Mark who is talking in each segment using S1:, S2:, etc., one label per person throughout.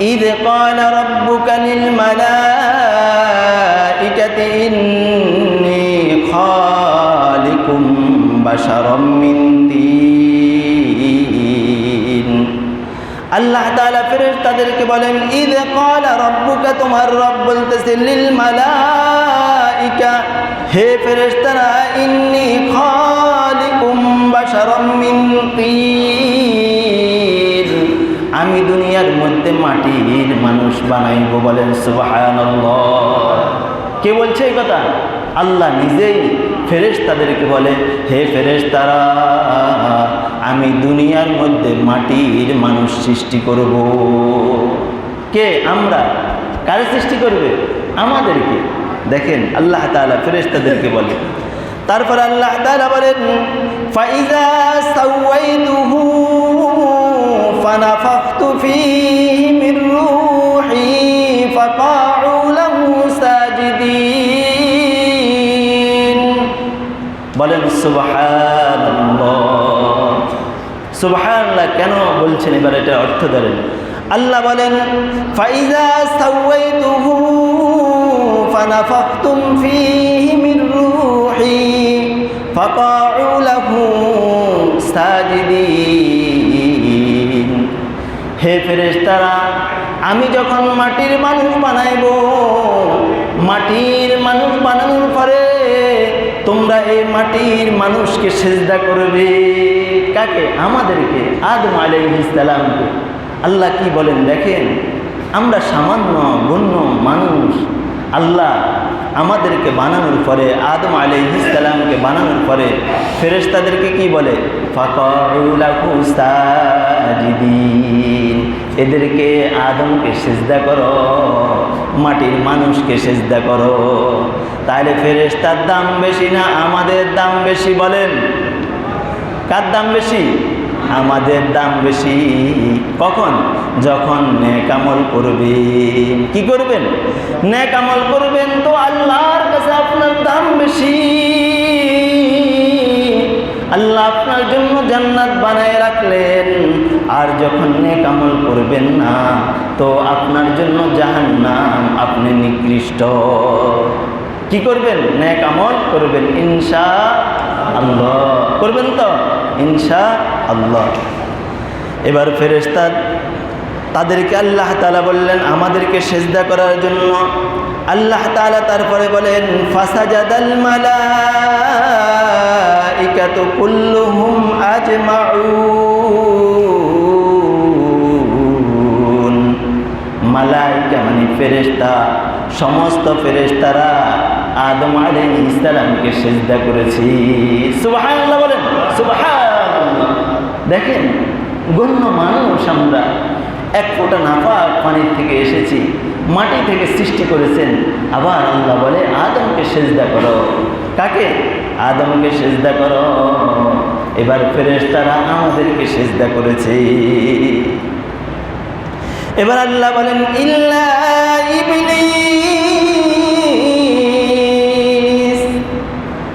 S1: إذ قال ربك للملائكة إني خالق بشرا من طين আল্লাহ তাআলা ফেরেশতাদেরকে বলেন ঈদ ক্বালা রাব্বুকা তোমার রব বলতেছে লিল মালাইকা হে ফেরেশতারা ইন্নী খালিকুম বাশারাম মিন তিন আমি দুনিয়ার মধ্যে মাটির মানুষ বানাইব বলেন কে বলছে এই কথা? আল্লাহ নিজেই ফেরেশ তাদেরকে বলে, হে ফেরেশ তারা আমি দুনিয়ার মধ্যে মাটির মানুষ সৃষ্টি করব। কে? আমরা? কারে সৃষ্টি করবে? আমাদেরকে। দেখেন, আল্লাহ তাআলা ফেরেশ তাদেরকে বলে। তারপর আল্লাহ তাআলা বলেন, ফাইজা ফানাফাখতু ফীহি মির রূহি ফাকাউ লাহু সাজিদিন বলেন, সুবহানাল্লাহ। সুবহানাল্লাহ কেন বলছেন? এবার এটা অর্থ ধরেন। আল্লাহ বলেন, ফাইজা সাওয়াইতুহু ফানাফাখতুম ফীহি মির রূহি ফাকাউ আমি যখন মাটির মানুষ বানাইব, মাটির মানুষ বানানোর পরে তোমরা এই মাটির মানুষকে সেজদা করবে। কাকে? আমাদেরকে, আদম আলাইহিসসালামকে আল্লাহ কি বলেন দেখেন? আমরা সামান্য গণ্য মানুষ। আল্লাহ আমাদেরকে বানানোর পরে, আদম আলাইহিসসালামকে বানানোর পরে, ফেরেশতাদেরকে কি বলে? সাজিদিন এদেরকে আদমকে সেজদা করো, মাটির মানুষকে সেজদা করো। তাহলে ফেরেশতার দাম বেশি না আমাদের দাম বেশি বলেন? কার দাম বেশি? আমাদের দাম বেশি। কখন? যখন নেকামল করবেন। কি করবেন? নেকামল করবেন তো আল্লাহর কাছে আপনার দাম বেশি। আল্লাহ আপনার জন্য জান্নাত বানায় রাখলেন। আর যখন নেক আমল করবেন না, তো আপনার জন্য জাহান্নাম আপনি নিকৃষ্ট। কি করবেন? ন্যাক আমল করবেন, ইনশা আল্লাহ। করবেন তো? ইনশা আল্লাহ। এবার ফেরেস্তাদ তাদেরকে আল্লাহ তালা বললেন, আমাদেরকে সেজদা করার জন্য। আল্লাহ তালা তারপরে বলেন, ফাসাজাদাল মালাইকাতু কুল্লুহুম আজমাউন। মালাইকা মানে সমস্ত ফেরেশতারা আদম আলাইহিস ইসলামকে সেজদা করেছি। সুবহানাল্লাহ বলেন, সুবহানাল্লাহ। দেখেন, গণ্য মানুষ আমরা এক ফোঁটা নাপাক পানির থেকে এসেছি, মাটি থেকে সৃষ্টি করেছেন। আবার আল্লাহ বলে আদমকে সেজদা করো। কাকে? আদমকে সেজদা করো। এবার ফেরেশতারা আমাদেরকে সেজদা করেছে। এবার আল্লাহ বলেন, ইল্লা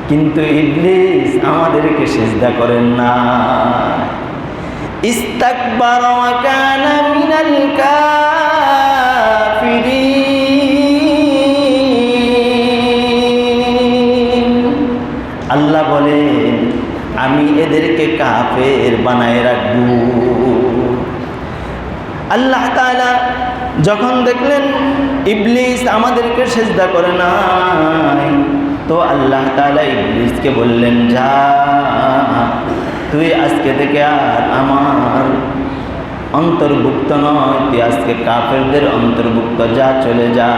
S1: কিন্তু ইবলিস আমাদেরকে সেজদা করেন না। ইস্তাকবার কানা মিনাল কাফের বানায় রাখব। আল্লাহ তাআলা যখন দেখলেন ইবলিস আমাদেরকে সেজদা করে নাই, তো আল্লাহ তাআলা ইবলিসকে বললেন, যা, তুই আজকে থেকে আর আমার অন্তর্ভুক্ত নয়, তুই আজকে কাফেরদের অন্তর্ভুক্ত, যা, চলে যা।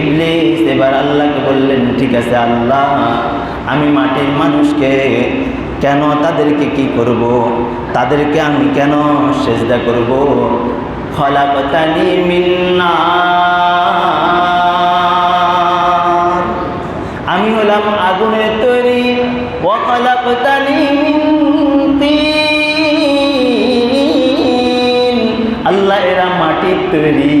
S1: ইবলিস এবার আল্লাহকে বললেন, ঠিক আছে আল্লাহ, আমি মাটির মানুষকে কেন তাদেরকে কি করব? তাদেরকে আমি কেন সেজদা করব? খলাকতানি মিন্না আমি হলাম আগুনের তৈরি। ও খলাকতানি মিন আল্লাহ এরা মাটির তৈরি।